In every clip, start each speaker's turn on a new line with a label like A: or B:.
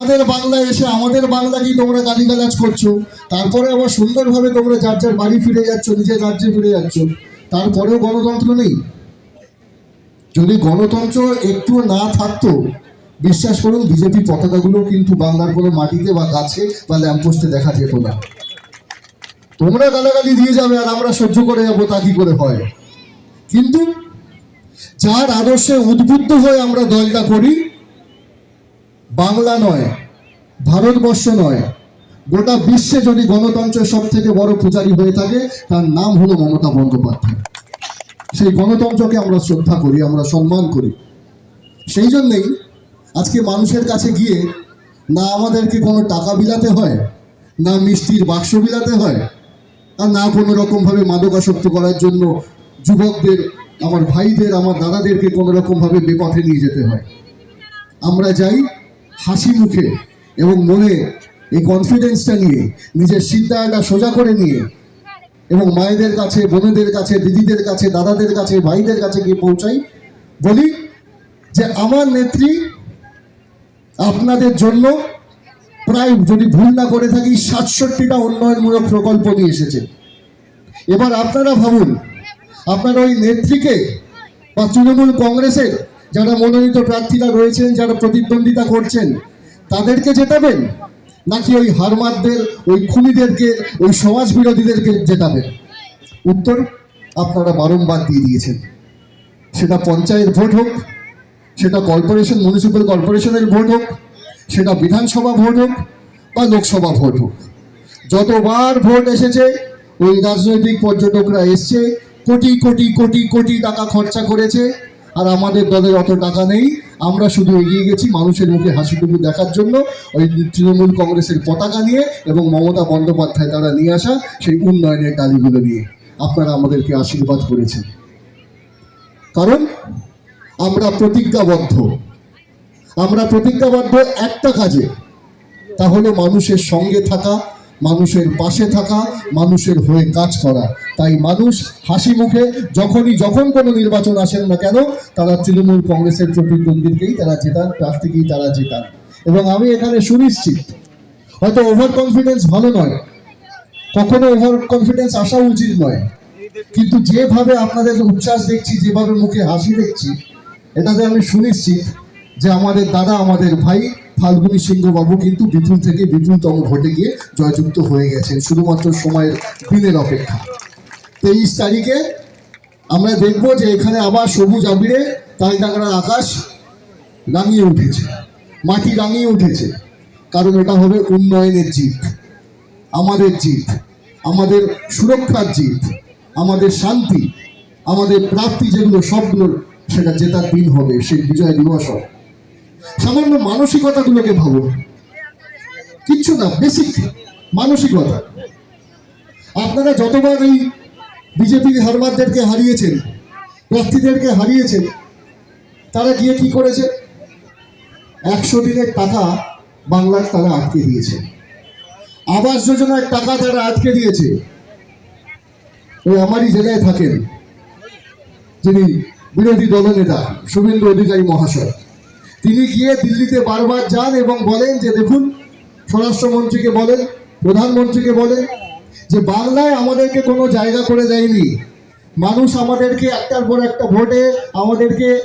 A: আমাদের বাংলায় এসে, আমাদের বাংলাকেই তোমরা গালিগালাজ করছ? তারপরে আবার সুন্দরভাবে তোমরা যার যার বাড়ি ফিরে যাচ্ছ, নিজের রাজ্যে ফিরে যাচ্ছ, তারপরেও গণতন্ত্র নেই। যদি গণতন্ত্র একটু না থাকতো, বিশ্বাস করুন, বিজেপি পতাকাগুলো কিন্তু বাংলার কোনো মাটিতে বা গাছে বা ল্যাম্পোস্টে দেখা যেত না। তোমরা গালাগালি দিয়ে যাবে আর আমরা সহ্য করে যাব, তা কি করে হয়? কিন্তু যার আদর্শে উদ্বুদ্ধ হয়ে আমরা দলটা করি বাংলা নয়, ভারতবর্ষ নয়, গোটা বিশ্বে যদি গণতন্ত্রের সব থেকে বড় পূজারি হয়ে থাকে, তার নাম হলো মমতা বন্দ্যোপাধ্যায়। সেই গণতন্ত্রকে আমরা শ্রদ্ধা করি, আমরা সম্মান করি। সেই জন্যেই আজকে মানুষের কাছে গিয়ে না আমাদেরকে কোনো টাকা বিলাতে হয়, না মিষ্টির বাক্স বিলাতে হয়, আর না কোনো রকমভাবে মাদকাসক্ত করার জন্য যুবকদের, আমার ভাইদের, আমার দাদাদেরকে কোনো রকমভাবে বেপথে নিয়ে যেতে হয়। আমরা যাই হাসি মুখে এবং মনে এই কনফিডেন্সটা নিয়ে, নিজের সিদ্ধাটা সোজা করে নিয়ে এবং মায়েদের কাছে, বোনেদের কাছে, দিদিদের কাছে, দাদাদের কাছে, ভাইদের কাছে গিয়ে পৌঁছাই, বলি যে আমার নেত্রী আপনাদের জন্য প্রায় যদি ভুল না করে থাকি, সাতষট্টিটা উন্নয়নমূলক প্রকল্প নিয়ে এসেছে। এবার আপনারা ভাবুন, আপনারা ওই নেত্রীকে বা তৃণমূল কংগ্রেসের যারা মনোনীত প্রার্থীরা রয়েছেন, যারা প্রতিদ্বন্দ্বিতা করছেন, তাদেরকে জেতাবেন? নাকি ওই হারমারদের, ওই খুনিদেরকে, ওই সমাজ বিরোধীদেরকে জেতাবেন? উত্তর আপনারা বারংবার দিয়ে দিয়েছেন। সেটা পঞ্চায়েত ভোট হোক, সেটা কর্পোরেশন মিউনিসিপ্যাল কর্পোরেশনের ভোট হোক, সেটা বিধানসভা ভোট হোক, বা লোকসভা ভোট হোক। যতবার ভোট এসেছে, ওই রাজনৈতিক পর্যটকরা এসছে, কোটি কোটি কোটি কোটি টাকা খরচা করেছে আর আমাদের দলের অত টাকা নেই। আমরা শুধু এগিয়ে গেছি মানুষের মুখে হাসিটুকু দেখার জন্য। ওই তৃণমূল কংগ্রেসের পতাকা নিয়ে এবং মমতা বন্দ্যোপাধ্যায় তারা নিয়ে আসা সেই উন্নয়নের ডালিগুলো নিয়ে। আপনারা আমাদেরকে আশীর্বাদ করেছেন। কারণ আমরা প্রতিজ্ঞাবদ্ধ। আমরা প্রতিজ্ঞাবদ্ধ একটা কাজে। তা হলো মানুষের সঙ্গে থাকা মানুষের পাশে থাকা, মানুষের হয়ে কাজ করা। তাই মানুষ হাসি মুখে যখনই, যখন কোনো নির্বাচন আসেন না কেন, তারা তৃণমূল কংগ্রেসের প্রতিদ্বন্দ্বীকেই তারা জেতান, প্রার্থীকেই তারা জেতান। এবং আমি এখানে সুনিশ্চিত, হয়তো ওভার কনফিডেন্স ভালো নয়। কখনো ওভার কনফিডেন্স আসা উচিত নয়। কিন্তু যেভাবে আপনাদের উচ্ছ্বাস দেখছি, যেভাবে মুখে হাসি দেখছি, এটাতে আমি সুনিশ্চিত যে আমাদের দাদা, আমাদের ভাই ফাল্গুনী সিংহ বাবু কিন্তু বিপুল থেকে বিপুলতম ভোটে গিয়ে জয়যুক্ত হয়ে গেছেন, শুধুমাত্র সময়ের দিনের অপেক্ষা। তেইশ তারিখে আমরা দেখব যে এখানে আবার সবুজ আবিরে তালডাংরার আকাশ রাঙিয়ে উঠেছে, মাটি রাঙিয়ে উঠেছে। কারণ এটা হবে উন্নয়নের জিত, আমাদের জিত, আমাদের সুরক্ষার জিত, আমাদের শান্তি, আমাদের প্রাপ্তি যেগুলো সবগুলোর সেটা জেতার দিন হবে, সেই বিজয় দিবস হবে। সামান্য মানসিকতাগুলোকে ভাবুন কিচ্ছু না বেসিক মানসিকতা। আপনারা যতবার এই বিজেপির হারমারদেরকে হারিয়েছেন, প্রার্থীদেরকে হারিয়েছেন, তারা গিয়ে কি করেছে? একশো দিনের টাকা বাংলার তারা আটকে দিয়েছে। আবাস যোজনার টাকা তারা আটকে দিয়েছে। ওই আমারই জেলায় থাকেন যিনি বিরোধী দলনেতা শুভেন্দু অধিকারী মহাশয়। তিনি গিয়ে দিল্লিতে বারবার যান এবং বলেন যে, দেখুন, স্বরাষ্ট্রমন্ত্রীকে বলেন, প্রধানমন্ত্রীকে বলেন যে, বাংলায় আমাদেরকে কোনো জায়গা করে দেয়নি। মানুষ আমাদেরকে একটার পর একটা ভোটে আমাদেরকে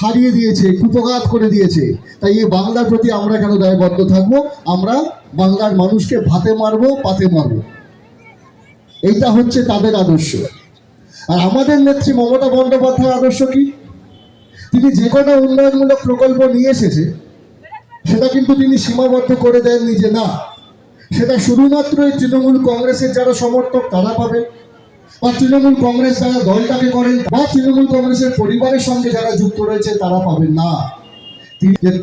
A: হারিয়ে দিয়েছে, কুপঘাত করে দিয়েছে। তাই এই বাংলার প্রতি আমরা কেন দায়বদ্ধ থাকব? আমরা বাংলার মানুষকে ভাতে মারবো, পাতে মারবো। এইটা হচ্ছে তাদের আদর্শ। আর আমাদের নেত্রী মমতা বন্দ্যোপাধ্যায়ের আদর্শ কি? তিনি যে কোনো উন্নয়নমূলক প্রকল্প নিয়ে এসেছে, সেটা কিন্তু তিনি সীমাবদ্ধ করে দেননি যে না, সেটা শুধুমাত্র এই তৃণমূল কংগ্রেসের যারা সমর্থক তারা পাবে বা তৃণমূল কংগ্রেস যারা দলটাকে করেন, বা তৃণমূল কংগ্রেসের পরিবারের সঙ্গে যারা যুক্ত রয়েছে তারা পাবেন না।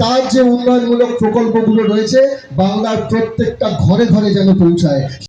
A: তার যে উন্নয়নমূলক প্রকল্পগুলো রয়েছে, বাংলার প্রত্যেকটা ঘরে ঘরে যেন পৌঁছায়।